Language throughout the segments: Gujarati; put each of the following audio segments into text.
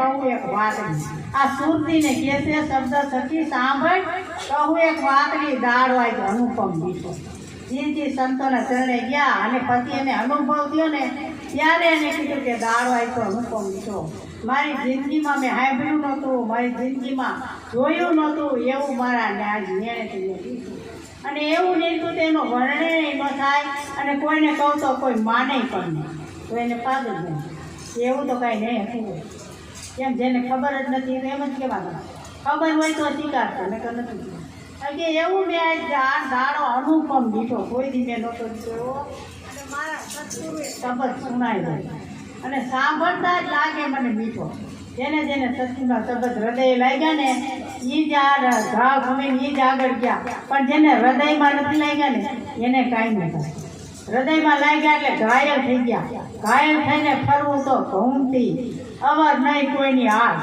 કહું એક વાત. આ સુરતીને કે છે શબ્દ સચી સાંભળ, કહું એક વાતની દાળ હોય તો અનુપમ ગીતો જીજી સંતોના ચરણે ગયા અને પછી એને અનુભવ થયો ને, ત્યારે એને કીધું કે દાળ હોય તો અનુપમ ગીતો મારી જિંદગીમાં મેં સાંભળ્યું નહોતું, મારી જિંદગીમાં જોયું નહોતું, એવું મારા ન્યાજ ન્યાયથી મેં અને એવું નીકળ્યું તો એનો વર્ણય ન થાય અને કોઈને કહું તો કોઈ માને પણ નહીં. તો એને પાછું જ એવું તો કાંઈ નહીં હતું. કેમ જેને ખબર જ નથી એને એમ જ કહેવાનું ખબર હોય તો સ્વીકારતો ને તો નથી કે એવું મેં આજ આ દાડો અનુપમ દીઠો, કોઈ દી મેં નહોતો દીધો અને મારા શબ્દ સુનાય જાય અને સાંભળતા જ લાગે મને મીઠો. જેને જેને સત્સંગના શબ્દ હૃદય લાગ્યા ને એ જ આ ઘા ખમીને એ જ આગળ ગયા. પણ જેને હૃદયમાં નથી લાગ્યા ને, એને કાંઈ ન થાય. હૃદયમાં લાગ્યા એટલે ઘાયલ થઈ ગયા. ઘાયલ થઈને ફરવું તો ઘઉંથી અવર નહીં, કોઈની હાર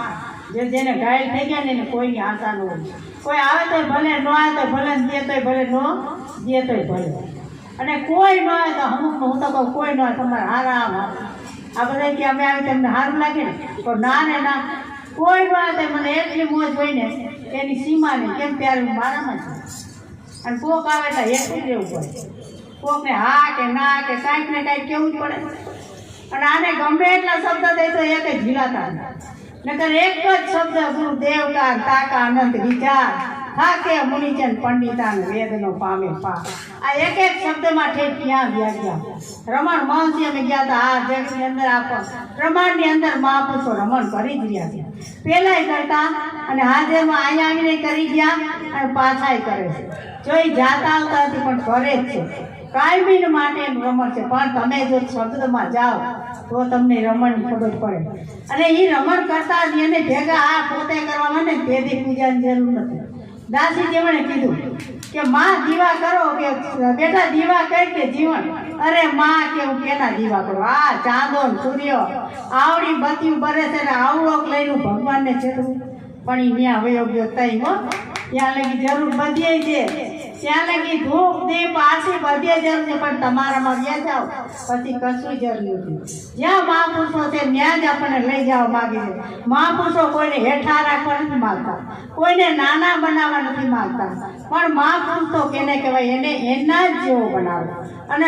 જે જેને ઘાયલ થઈ ગયા ને એને કોઈની આશા ન હોય. કોઈ આવે તોય ભલે, ન આવે તો ભલે દે તોય ભલે, નો દે તોય ભલે. અને કોઈ ન આવે તો અમુક હું તો કહું, કોઈ ન આવે તમારે આરામ આ બધા કે અમે આવી તમને સારું લાગે ને, તો ના ને ના. કોઈ ન આવે તો મને એટલી મોજ હોય ને, એની સીમા નહીં કેમ ત્યારે હું મારામાં છું. અને કોક આવે તો એકલું રહેવું પડે. કોકને હા કે ના કે કાંઈક ને કાંઈક કેવું જ પડે. અને આને ગમે એટલા શબ્દ દેશો એક જ ભીલાતા નકર એક જ શબ્દ ગુરુ દેવતા તાકા આનંદ વિચાર થાકે મુનિજન પંડિતાન વેદનો પામે પા આ એક એક શબ્દમાં ઠેક ક્યાં ગયા રમણ મહંસી અમે ગયા હતા આ જગતની અંદર આપ રમણની અંદર મહાપુરુષો રમણ કરી જ રહ્યા છે. પેલાય કરતા અને હાજરમાં અહીંયા આવીને કરી ગયા અને પાછાય કરે છે. જોઈ જાતા આવતા હતી પણ કરે જ છે. કાયમી માટે રમણ છે. પણ તમે જો શબ્દમાં જાઓ, તો તમને રમણની ખબર પડે. અને એ રમણ કરતા જ એને ભેગા આ પોતે કરવા ને ભેદી પૂજાની જરૂર નથી. દાસી જેમણે કીધું કે માં દીવા કરો કે બેટા દીવા કઈ કે જીવન? અરે માં કે હું કેના દીવા કરો? આ ચાંદો સૂર્ય આવડી બત્યું બરે છે ને આવડોક લઈને ભગવાનને છેડવું પણ એ ત્યાં વયો ગયો તઈ હો ત્યાં લગી જરૂર બધીએ છે. ત્યાં લગી ધૂપ, દીપ, આરતી જરૂર છે, પણ તમારામાં વ્યા પછી કશું જરૂર જ્યાં મહાપુરુષો છે, ત્યાં જ આપણને લઈ જવા માગે છે. મહાપુરુષો કોઈને હેઠા રાખવા નથી માગતા, કોઈને નાના બનાવવા નથી માગતા. પણ મહાપુરુષ તો કેને કહેવાય, એને એના જ જેવો બનાવે. અને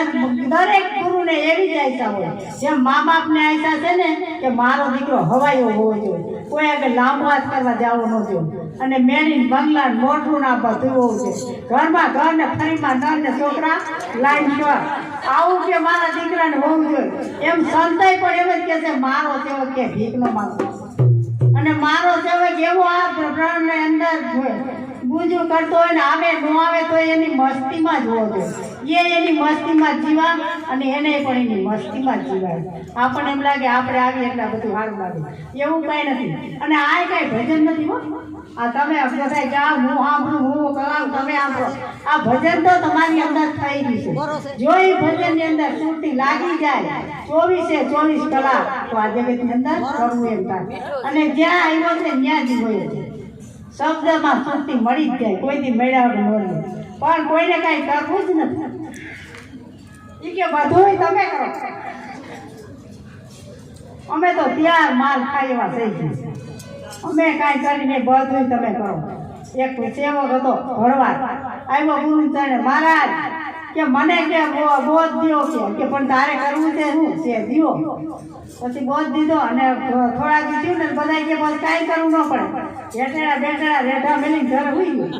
દરેક ગુરુને એવી જ આશા હોય. જેમ મા બાપને આશા છે ને, કે મારો દીકરો હવાયો હોવો જોઈએ કોઈ આગળ લાંબો હાથ કરવા જવો ન જોઈએ અને મેણી બંગલા મોઢું ના બધું હોવું છે. ઘરમાં ઘર ને ફરીમાં નર ને છોકરા, લાઈન છો આવું કે મારા દીકરાને હોવું જોઈએ. એમ સંતાઈ પણ એમ જ કે છે, મારો સેવક કે ભીખ નો માંગતો અને મારો સેવક એવો આ પ્રાણને અંદર ગુંજુ કરતો હોય ને આવે ન આવે તો એની મસ્તીમાં જ હોવો એ એની મસ્તીમાં જીવા અને એને પણ એની મસ્તીમાં જ જીવાય. આપણને એમ લાગે આપણે આવીએ એટલે બધું સારું લાગે. એવું કાંઈ નથી. અને આ કાંઈ ભજન નથી હો. આ તમે બધા જાઓ, હું સાંભળું, હું કરાવું, તમે સાંભળો. આ ભજન તો તમારી અંદર થઈ ગયું છે. જો એ ભજનની અંદર સુરતી લાગી જાય, ચોવીસે ચોવીસ કલાક, તો આ જગતની અંદર કરવું એમ થાય. અને જ્યાં આવ્યો છે, ત્યાં જ હોય છે. શબ્દમાં સુરતી મળી જ જાય, કોઈથી મેળવવું મળે પણ કોઈને કાંઈ કરવું જ નથી. એ કે બધુંય તમે કરો. અમે તો ત્યાર માલ ખાઈ એવા થઈ ગયા. અમે કાંઈ કરીને બધુંય તમે કરો. એક સેવક હતો ભરવા આવ્યો ગુરુ ચરણે મહારાજ કે મને કે બોધ દ્યો કે કે પણ તારે કરવું છે શું? છે દીવો પછી બોધ દીધો અને થોડા દી થયું ને બધા કે બસ કાંઈ કરવું ન પડે. બેઠેડા બેઠેડા, રેઢા મેલી ઘર હુઈ ગયું.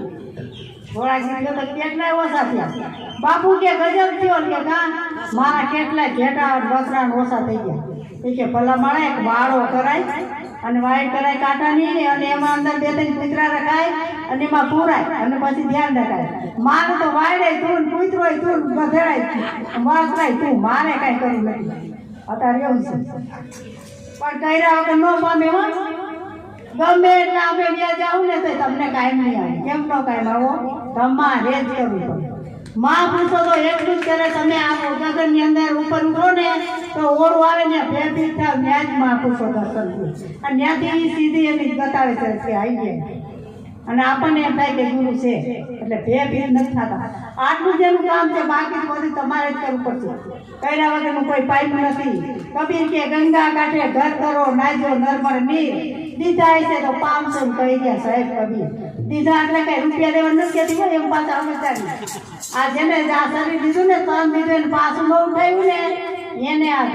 થોડા દી તો કેટલાય ઓછા થયા. બાપુ કે ગજબ થયો કે કા? મારા કેટલાય ઘેટા બકરા ઓછા થઈ ગયા. એ કે ભલા માણે એક બાળો કરાય. અને વાઈટ કરાય કાંટાની અને એમાં અંદર બે ત્રણ કૂતરા રખાય, અને એમાં પૂરાય અને પછી ધ્યાન રખાય. મારે તો વાયડે તું કૂતરો તું બધેડાય વાસરાય તું, મારે કાંઈ કરવું નથી. અત્યારે એવું છે. પણ કર્યા વગર ન પામે હો. ગમે એટલે અમે ત્યાં જાઉં ને તો તમને કાંઈ નહીં આવે. કેમ નો કાંઈ આવો તમારે જ કરવું મહાપુરુષો તો એટલું જ કરે, તમે આ ગગનની અંદર ઉપર ઉતરો ને, તો ઓરું આવે ને બે ફીટ થાય ત્યાં જ મહાપુરુષો દર્શન અને ત્યાંથી સીધી એની બતાવે છે કે આવી અને આપણને એમ થાય કે ગુરુ છે, એટલે બે ભેદ નથી થતા. આટલું જ કામ છે, બાકી બધું તમારે જ કરવું પડશે. કર્યા વગરનું કોઈ પાઇપ નથી. કબીર કે, ગંગા કાંઠે ઘર કરો, નાજો નર્મળ નીર. દીધા છે તો પામસો ને કહી ગયા સાહેબ કબીર. દીધા એટલે કઈ રૂપિયા દેવા નથી કહેતી હોય એમ પાછા સમજદારી આ જેને આ દીધું ને તન દીધું, એને પાછું બહુ થયું ને, એને આ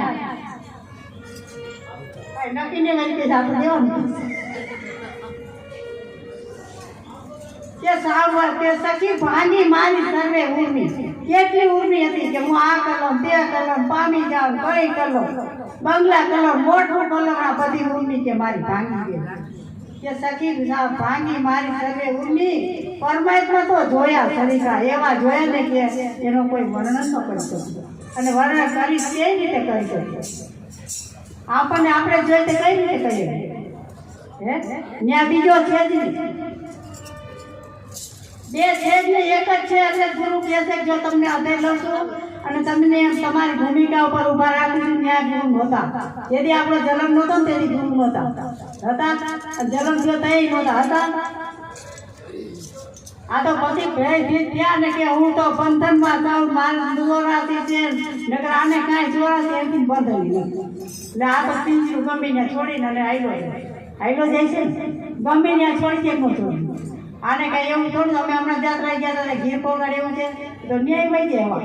નક્કી ને કે આપણે દેવાનું. કે સખી ભાંગી મારી સર્વે ઉર્મી કેટલી ઉર્મી હતી કે હું આ કલમ બે કલમ, પામી જાઉં કઈ કલમ, બંગલા કલમ મોટું કલમ, આ બધી ઉર્મી કે મારી ભાંગી ગઈ. કે સખી ભાંગી મારી સર્વે ઉર્મી પરમાત્મા તો જોયા સરીખા એવા જોયા ને કે એનો કોઈ વર્ણન ન કરી શકતો અને વર્ણન કરી કઈ રીતે કરી શકતો આપણને આપણે જોઈએ તે કઈ રીતે કરીએ? ત્યાં બીજો છે બે છે એક જ છે એટલે ગુરુ કહે છે જો તમને અધે લઉં અને તમને તમારી ભૂમિકા ઉપર ઊભા રાખું ન્યાય ગુરુ નહોતા જેથી આપણો જલમ નહોતો ને તેની ગુરુ નહોતા હતા? જલમ થયો તઈ નહોતા. હતા? આ તો પછી ભેજ ભીત થયા ને કે હું તો બંધનમાં જાઉં માલ ચોરાસી છે નકર આને કાંઈ ચોરાસી એમથી બંધાવી એટલે આ તો પિંજરું ગમીને છોડીને અને આવ્યો આવ્યો જાય છે ગમીને ગમે છોડી કે ન છોડી? આને કઈ એવું થોડું, અમે હમણાં જાત્રા ગયા હતા ઘીર પોગાડ એવું છે. તો ન્યાય વહી જાય એવા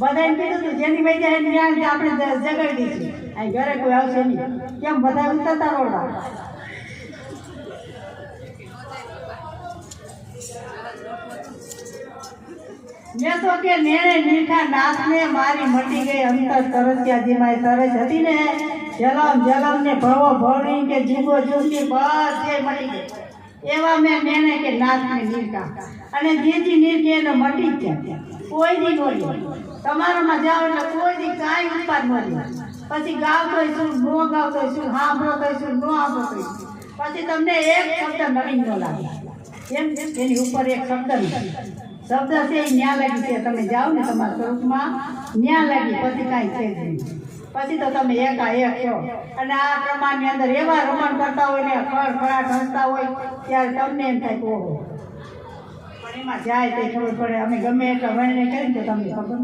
બધાને કીધું હતું જેની વહી જાય એની ન્યાય આપણે જગાડી દઈશું અહીં ઘરે કોઈ આવશે નહીં. કેમ, બધા ઉતરતા રોડા? મેં તો કે નેણે મીઠા નાથને મારી મટી ગઈ અંતર તરસ્યા જે મારી તરસ હતી ને, જલમ જલમ ને ભવો ભવણી કે જીગો જીવતી બધે મટી ગઈ. એવા મેં નેણે કે નાથને નીરકા અને જેથી નીરકે એને મટી જ કોઈ નહીં બોલી તમારામાં જાઓ એટલે કોઈ દી કાંઈ ઉપાદ લે પછી ગાવતો શું નો ગાવતો શું સાંભળો શું નો હાંભળો સાંભળતો પછી તમને એક શબ્દ નવીન ન લાગે. એમ એની ઉપર એક શબ્દ શબ્દ છે એ ન્યા લાગી છે. તમે જાઓ ને તમારા સ્વરૂપમાં, ન્યા લાગી, પછી કાંઈ છે નહીં. પછી તો તમે એકા એક છો. અને આ પ્રમાણની અંદર એવા રમણ કરતા હોય ને ખળ ખળાટ હસતા હોય, ત્યારે તમને એમ થાય ઓહો. એમાં જાય તે ખબર પડે. અમે ગમે એટલા વર્ણને કરીને તો તમને ખબર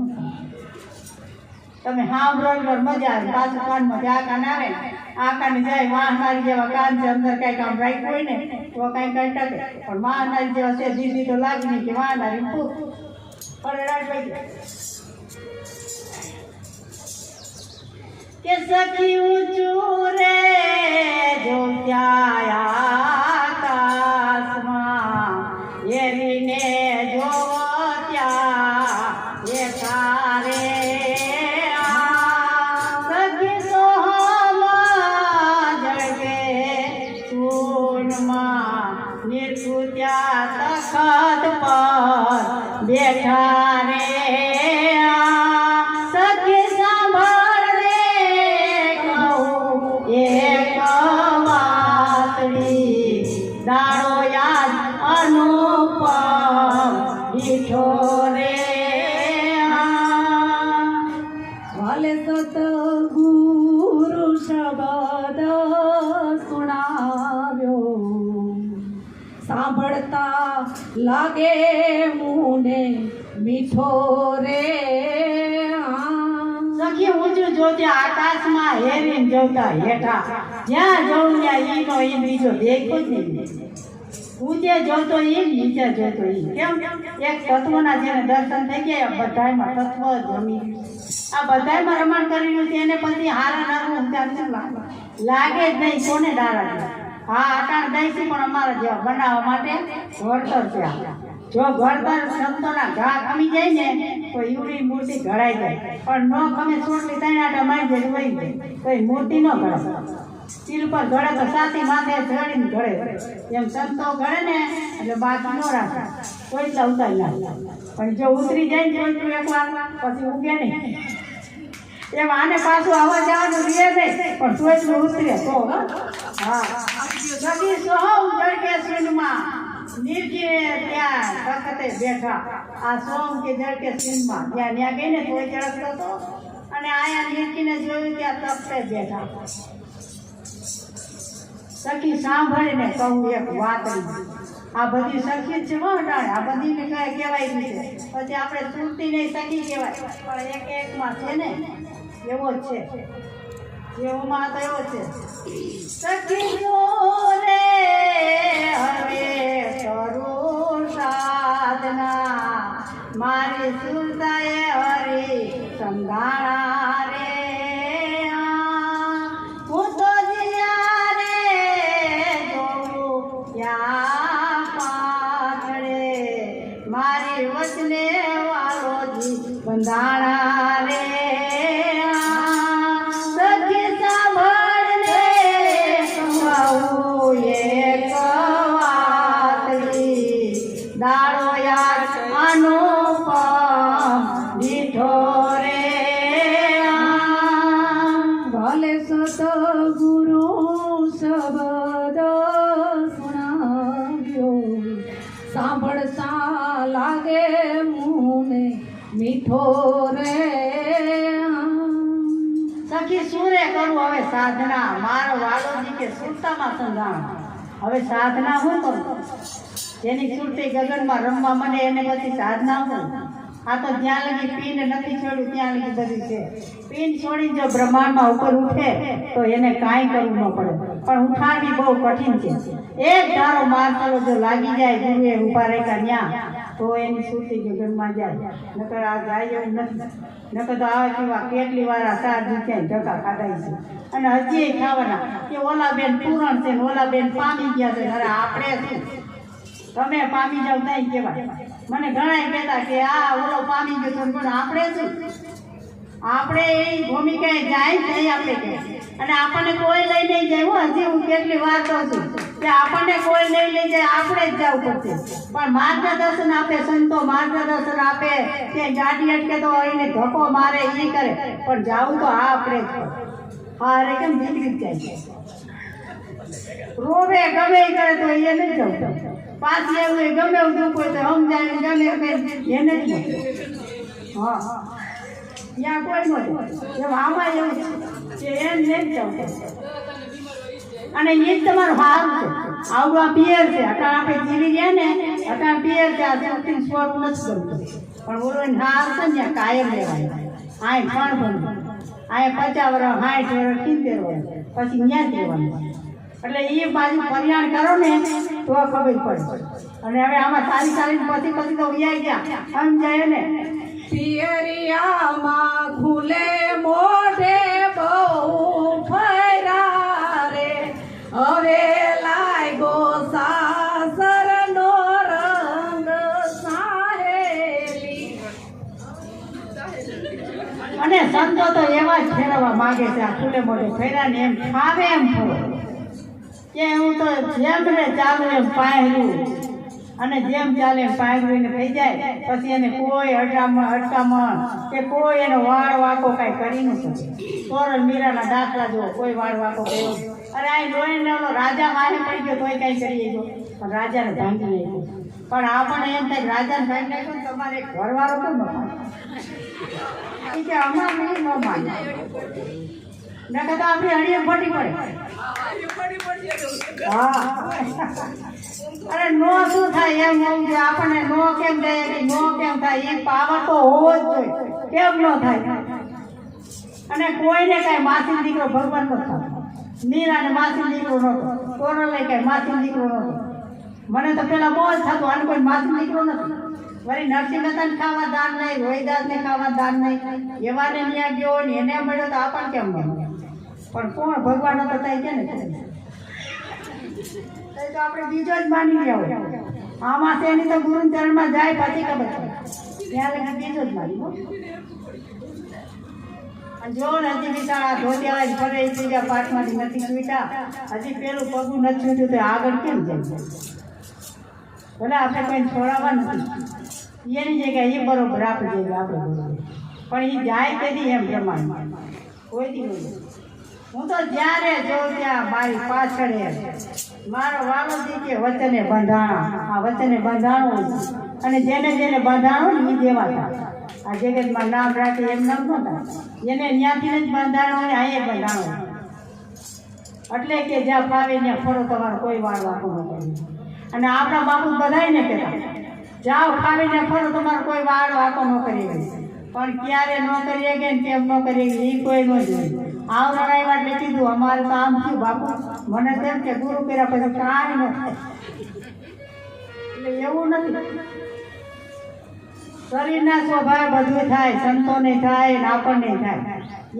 તમે એટલે મજા આવે. પાછું કાનમાં આ કાન આવે આ કાન જાય વાહનારી જેવા કાન છે, અંદર કાંઈક કામ રાખ્યું હોય ને, તો કાંઈ કાંઈ ટકે પણ વાહનારી જેવા છે, દીદી તો લાગે નહીં કે વાહનારી ફૂટ પણ વહી જાય કે સખી ઊંચું રે, જો ત્યાં દાડો યાદ અનુપમ. મીઠો રે ભલે સત ગુરુ શબ્દ સુણાવ્યો. સાંભળતા લાગે મુને મીઠો રે સખી ઊંચું જોજે આકાશમાં હેરીને જોતા હેઠા. જ્યાં જોઉં ત્યાં ઈનો ઈ બીજો દેખો જ નહીં. ઊંચે જોતો ઈ નીચે જોતો ઈ. કેમ? એક તત્વના જેને દર્શન થઈ ગયા, એ બધાયમાં તત્વ જમી આ બધાયમાં રમણ કરેલું છે એને પછી હારા નારું ઊંચા લાગે? જ નહીં કોને ડારા? હા આટાણ દઈશું, પણ અમારા જેવા બનાવવા માટે ઘડતર છે જો ઘડતર શબ્દોના ઘા ખમી જાય ને, તો ઈવડી મૂર્તિ ઘડાઈ જાય. પણ ન ખમે ત્રણ આટા મારી જાય. તો એ મૂર્તિ ન ઘડાય. ચીલ પર ઘડે તો સાથી માથે ચડીને ઘડે એમ સંતો ઘડે ને, એટલે બાકી ન રાખે. કોઈ જ ઉતારી નાખે. પણ જો ઉતરી જાય ને ચોટલું એકવાર, પછી ઉગે નહીં. એમ આને પાછું આવવા જવાનું રીએ નહીં, પણ ચોટલું ઉતરે તો, હા. અને આયા નીરખીને જોયું ત્યાં તખતે બેઠા. સખી સાંભળીને કહું એક વાત આ બધી સખી જ છે હો અટાણે આ બધીને કહે કહેવાય નહીં છે. પછી આપણે સુરતી નહીં સખી કહેવાય. પણ એક એકમાં છે ને એવો જ છે. એવોમાં તો એવો છે. સખી રે હવે કરું સાધના. મારી સુરતાએ હરી સંધાણા સાંભળતા લાગે મુને મીઠો રે. સખી સુરે કરું હવે સાધના? મારો વાલોજી કે સુરતામાં સંધાણ. હવે સાધના હું કરું? જેની સુરતી ગગનમાં રમવા મને એને પછી સાધના હું? આ તો જ્યાં લગી પીન નથી છોડ્યું, ત્યાં લગી બધી છે. પીન છોડી જો બ્રહ્માંડમાં ઉપર ઉઠે, તો એને કાંઈ કરવું ન પડે. પણ ઉઠાવી બહુ કઠિન છે. એક ધારો મારતલો જો લાગી જાય ગુરુએ ઊભા રહેતા ત્યાં તો એની સુરતી ગગનમાં જાય. નકર આ જાય એવું નથી. નકર તો આવે કેવા કેટલી વાર આ સાર જીત્યા ધક્કા ખાધાય છે. અને હજી ખાવાના. કે ઓલા બેન પૂરણ છે ઓલા બેન પામી ગયા છે. અરે આપણે તમે પામી જાવ નહીં કહેવાય. મને ઘણા કહેતા કે આ ઓલો પામી ગયો તો પણ આપણે શું? આપણે એ ભૂમિકાએ જાય નહીં આપણે અને આપણને કોઈ લઈ નહીં જાય હજી હું કેટલી વાર કહું છું. કે આપણને કોઈ લઈ લઈ જાય, આપણે જ જવું પડશે. પણ માર્ગદર્શન આપે, સંતો માર્ગદર્શન આપે, કે ગાડી અટકે તો એને ધક્કો મારે એ કરે. પણ જવું તો આ આપણે જ પડે. હા અરે કેમ નીકળી જાય. છે રોવે, ગમે એ કરે તો એ નહીં જવું. પાછી એવું ગમે એવું દુઃખ હોય તો સમજાય ગમે એને જ હા. ત્યાં કોઈ નથી આમાં એવું છે એમ નહીં જવું. અને એ જ તમારું સારું છે. આવડું આ પિયર છે. અટાણ આપણે જીવી ગયા ને અટાણ પિયર છે. આજે સૌથી સ્વરૂપ નથી ગમતું પણ બોલો ને હા છે ને કાયમ રહેવાય આય પણ બનતું. આય પચાસ વર્ષ સાઠ વર્ષ સિત્તેર વર્ષ પછી ત્યાં જવાનું એટલે એ બાજુ પરિણામ કરો ને, તો ખબર પડે અને હવે આમાં સારી સારી પછી પછી તો વ્યાઈ ગયા. સમજાય ને? પિયરિયામાં ખુલે મોઢે ફેરવવા માંગે છે, આ ખુલે મોઢે ફેર્યા ને એમ ફાવે એમ ફરો કે હું તો જેમ ને ચાલુ એમ પાયરું. અને જેમ ચાલે પાંગવીને થઈ જાય. પછી એને કોઈ અડામણ અટકામણ કે કોઈ એનો વાળ વાકો કાંઈ કરી ન શકે. સોરલ મીરાના દાખલા જો કોઈ વાળ વાકો કર્યો. અરે આ જોઈને ઓલો રાજા મારે પડી ગયો, તોય કાંઈ કરી ગયો પણ રાજાને ભાંગી નાખ્યો. પણ આપણને એમ થાય રાજાને ભાંગી નાખ્યો તમારે ઘરવાળો ન કે અમારે નહીં ન માને નકર તો આપણી હળીએ ફટી પડે. અરે નો શું થાય એમ એમ કે આપણને નો કેમ થાય કે નો કેમ થાય એ પાવર તો હોવો જ જોઈએ. કેમ નો થાય? અને કોઈને કાંઈ માસી દીકરો ભગવાન નો થતો મીરાને માસી દીકરો નહોતો કોરોલે કાંઈ માસી દીકરો નહોતો મને તો પેલા બહુ જ થતું, આને કોઈ માસી દીકરો નથી. વળી નરસિંહ મહેતાને ખાવા દાન નહીં, રોહિદાસને ખાવા દાન નહીં. એવાને ત્યાં ગયો ને એને મળ્યો તો આપણને કેમ મળ્યો પણ કોણ? ભગવાન હતો તઈ કે ને તઈ તો આપણે બીજો જ માની લેવો આમાં એની તો ગુરુ ચરણમાં જાય પછી ખબર ત્યાં લગી બીજો જ માની જો નથી બિચારા ધોતિયા જ ફરે ત્રીજા પાઠમાંથી નથી છૂટા હજી પેલું પગું નથી છૂટ્યું તો આગળ કેમ જાય? ભલે આપણે કંઈ છોડાવવા નથી. એની જગ્યાએ એ બરોબર આપણે જઈએ આપણે પણ એ જાય તેથી એમ પ્રમાણમાં કોઈ દી નહીં. હું તો જ્યારે જોઉં ત્યાં મારી પાછળ મારો વાલો કે વચને બંધાણા. આ વચને બંધાણું અને જેને જેને બંધાણું ને એ દેવા આ જગતમાં નામ રાખે એમ નામ નહોતા જેને ત્યાંથી જ બંધાણું હોય, આ એ બંધાણું એટલે કે જ્યાં ફાવે ત્યાં ફરો, તમારો કોઈ વાળ વાંકો નથી અને આપણા બાપુ બધાયને કહેતા, જાઓ ફાવે ત્યાં ફરો, તમારે કોઈ વાળ વાંકો ન કરી. પણ ક્યારે ન કરીએ કે કેમ ન કરીએ એ કોઈ ન જોઈએ આવનારા એવા એટલે કીધું. અમારે તો આમ થયું બાપુ. મને તેમ કે ગુરુ કર્યા પછી કાંઈ ન એટલે એવું નથી. શરીરના સ્વભાવ બધું થાય, સંતોને થાય ને આપણને થાય.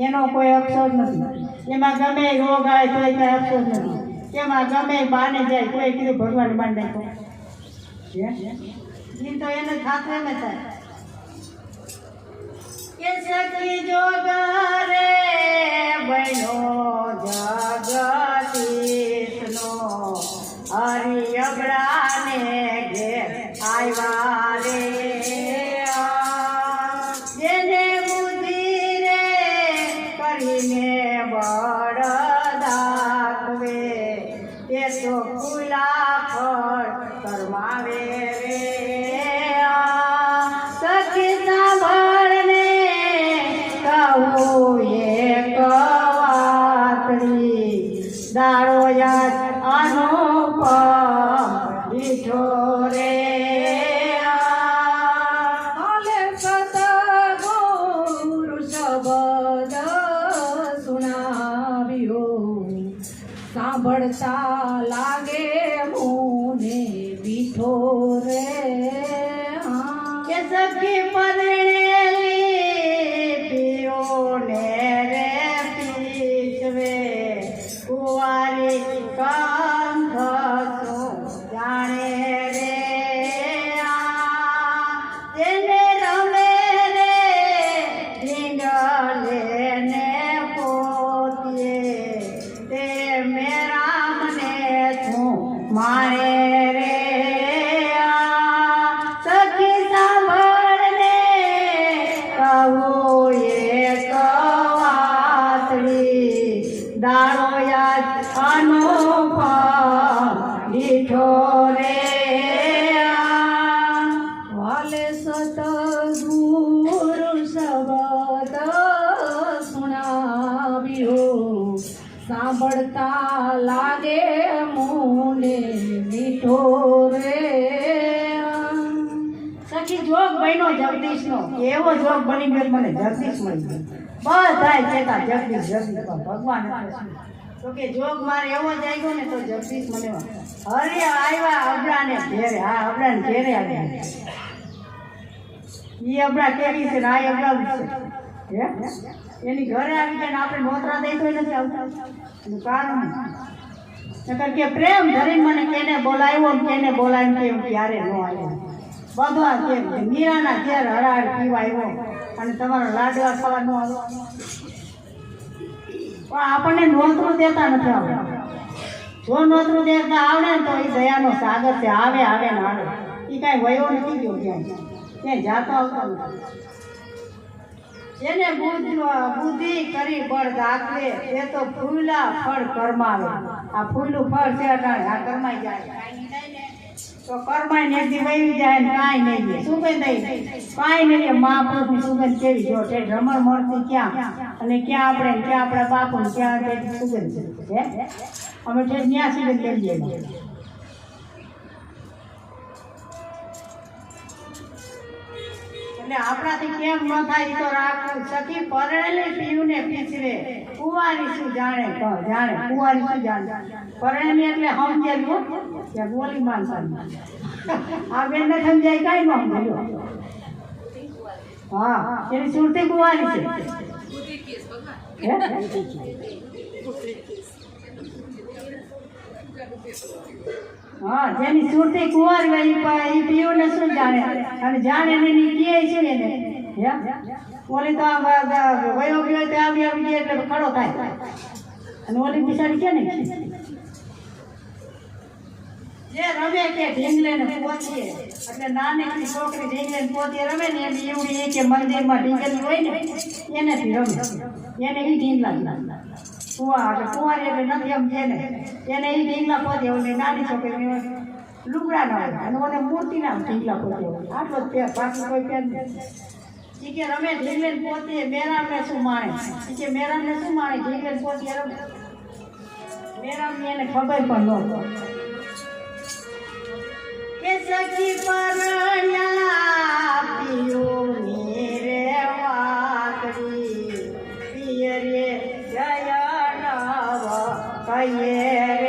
એનો કોઈ અફસોસ નથી. એમાં ગમે એ રોગ આવે તો કઈ અફસોસ નથી. એમાં ગમે બાને જાય કોઈ કીધું ભગવાન બાંધે ઈ તો એને ખાતરે એમ થાય. કે સખી જોગરે બનો જગદીશનો. હરિ અબડાને ઘેર આવ્યા રે. જોગ મારે એવો જાગ્યો ને તો જગદીશ મને અરે આવ્યા અબડાને ઘેરે આવ્યા ઈ અબડા કેવી છે આ એની ઘરે આવી જાય આપણે નોતરા દઈ તોય નથી આવતા કારણ નકર કે પ્રેમ ધરીને મને કેને બોલાવ્યો કેને બોલાવીને કે ક્યારે ન આવ્યો બધા કે મીરાના ઘેર હરાડ પીવા આવ્યો અને તમારો લાડવા ખાવા પણ આપણને નોતરું દેતા નથી આવડે જો નોતરું દેતા આવડે ને તો એ દયાનો સાગર છે, આવે આવે ને આવે. એ કાંઈ વયો નથી ગયો ત્યાં ક્યાંય જાતો આવતો નથી. જેને બુદ્ધિ બુદ્ધિ કરી બળ દાખવે, એ તો ફૂલા ફળ કરમાવે આ ફૂલું ફળ છે આ કરમાઈ જાય. તો કરમાઈ ને એક દી વહી જાય ને કાંઈ નહીં સુગંધ કાંઈ નહીં લે મહાપુરુષની સુગંધ કેવી જો છે, રમણ મળતી ક્યાં? અને ક્યાં આપણે? ક્યાં આપણા બાપુ ક્યાં સુગંધ છે? અમે તે ન્યા સુગંધ લઈ લઈએ એટલે આપણાથી કેમ ન થાય તો રાખવું. સખી પરણેલી પીયુને પીછરે કુંવારી શું જાણે? જાણે. કુંવારી શું જાણે? પરણેલી એટલે સમજેલું કે બોલી માનતા આ બેન ને સમજાય કાંઈ ન સમજાયું હા, એની સુરતી કુંવારી છે. હે? જેની સુરતી કુંવારી હોય ઈ પા- ઈ પીયુને શું જાણે? અને જાણે ને એની કહે છે હે? ઓલી તો વયો ગયો તો આવી આવી ગઈ એટલે ખડો થાય. અને ઓલી બિચારી કે ને જે રમે કે ઢીંગલે ને પોતીએ એટલે નાની છોકરી ઢીંગલે ને પોતીએ રમે ને એની એવડી એ કે મંદિરમાં ઢીંગલી હોય ને, એનેથી રમે. એને ઈ ઢીંગલા કીધા. કુંવા એટલે કુંવારી એટલે નથી એમ છે ને એને એ ઢીંગલા ઓલી નાની છોકરી લુગડા અને ઓને મૂર્તિ ના ઢીંગલા પોતે હોય. આટલો જ પેર બાકી કોઈ નથી. કે રમે શું માણે? ઈ કે મેરામ શું માણે? એને ખબર પણ ન કે સખી પરણ્યા પિયુની કહીએ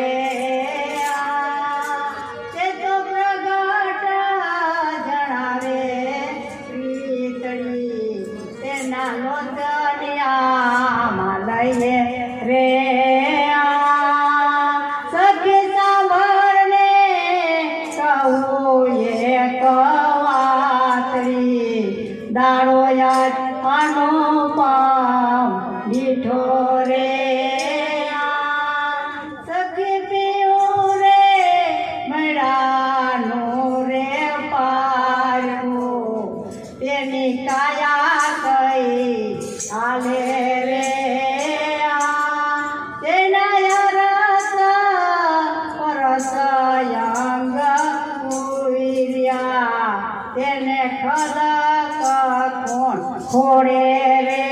ખોડે રે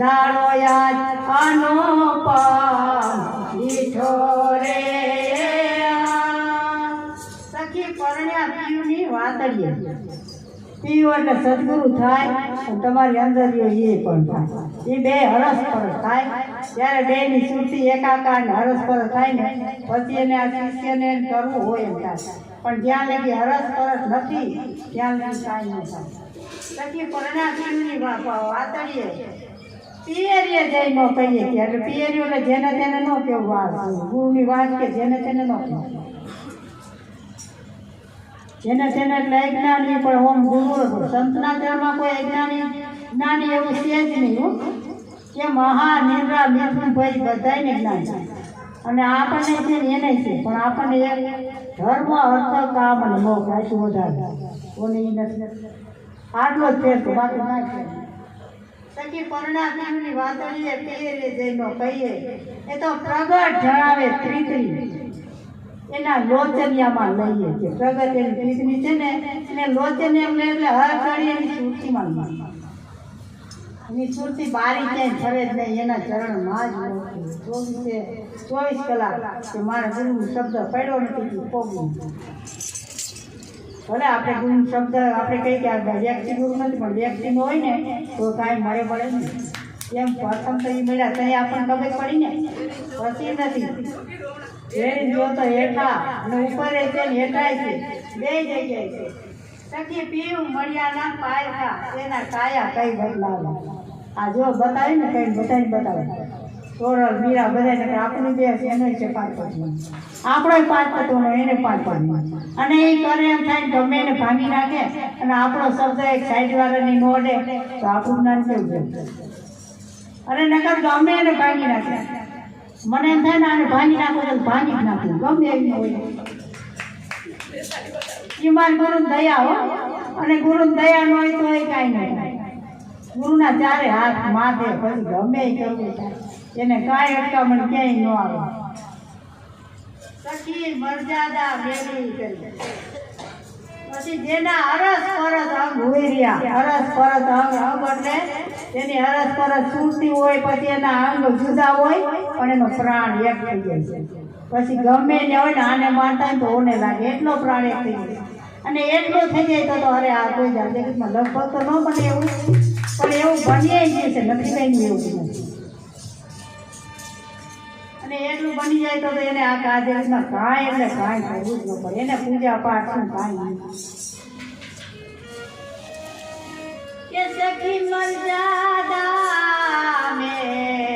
દાડો યાદ આનો પામ દીઠો રે સખી પરણ્યા પીયુની વાતડીએ પીયું એટલે સદગુરુ થાય તમારી અંદર એ પણ થાય. એ બે હરસ પરસ થાય. ત્યારે બે ની સુરતી એકાકાર ને હરસ પરસ થાય ને, પછી એને આ શિષ્યને કરવું હોય એમ થાય. પણ જ્યાં લગી હરસ પરસ નથી, ત્યાં લગી કાંઈ ન થાય. પછી પરણ્યા પીયુની વા- વા- વાતડીએ પિયરીએ જઈ ન કહીએ કે, એટલે પિયરીઓ એટલે જેને તેને ન કેવું વાત ગુરુની વાત કે જેને તેને ન કહેવું. જેને તેને એટલે અજ્ઞાની, પણ ઓમ ગુરુ સંતના ચરણમાં કોઈ અજ્ઞાની, જ્ઞાની એવું છે જ નહીં, હો. કે મહા નિંદ્રા મિથુન ભાઈ બધાને જ્ઞાન છે. અને આપણને છે ને એને છે, પણ આપણને એક ધર્મ, અર્થ, કામ અને મોહ આટલું વધારે. કોને નથી? આટલો જ ફેર તો બાકી ના છે. સખી પરણાની વાત વાતળીએ પિયરે જઈને કહીએ, એ તો પ્રગટ જણાવે ત્રિત્રી. એના લોચનિયામાં લઈએ છે પ્રગટ એની ત્રિત્રી છે ને, એને લોચનિયામાં એટલે હર ઘડી એની સુરતીમાં સુરતી બારી ક્યાંય ફરે જ નહીં, એના ચરણમાં જ. ચોવીસે, ચોવીસ કલાક કે મારે ગુરુ શબ્દ પડ્યો નથી કે પોગું. ભલે આપણે ગુરુ શબ્દ આપણે કહીએ કે આ વ્યક્તિ ગુરુ નથી, પણ વ્યક્તિનો હોય ને, તો કાંઈ મળે મળે નહીં. એમ પ્રથમ તો એ મળ્યા ત્યાં આપણને ખબર પડી ને? પછી નથી. એ જો તો હેઠા અને ઉપર છે ને હેઠાય છે. બે જગ્યાએ છે. સખી પીવું મળ્યાના પાયતા તેના કાયા કઈ બદલાવે? આ જો બતાવે ને કઈ બતાવીને બતાવે. સોરલ મીરા બધાને આપણું બે છે એનો છે પાંચ પાંચ આપણો પાંચ પતોનો એને પાંચ પાંચ અને એ કરે એમ થાય ને ગમે એને ભાંગી નાખે અને આપણો શબ્દ એક સાઈડ વાળાની નોડે તો આપણું જ્ઞાન કેવું અને નકર ગમે એને ભાંગી નાખે મને એમ થાય ને આને ભાંગી નાખો તો ભાંગી જ નાખું. ગમે એવી હોય. એ મારી ગુરુ દયા હો. અને ગુરુ દયા ન હોય તો એ કાંઈ નહીં ગુરુના ચારે હાથ માથે પછી ગમે એને કાંઈ અટકામણ ક્યાંય ન આવે. સખી મર્યાદા મેળવી પછી જેના હરસ પરસ અંગ રહ્યા, હરસ પરસ અંગ અંગ એટલે એની અરસ પરસ સુરતી હોય પછી એના અંગ જુદા હોય પણ એનો પ્રાણ એક થઈ જાય છે. પછી ગમે ને હોય ને આને મારતા તો ઓને લાગે. એટલો પ્રાણ એક થઈ જાય. અને એટલો થઈ જાય તો અરે આ કોઈ જાતે લગભગ તો ન બને એવું. પણ એવું બની જાય છે નથી કઈ એવું અને એટલું બની જાય તો એને આ કાજે કાંઈ એટલે કાંઈ કરવું જ ન પડે. એને પૂજા પાઠ કાંઈ નહીં. સખી મર્યાદા મેલી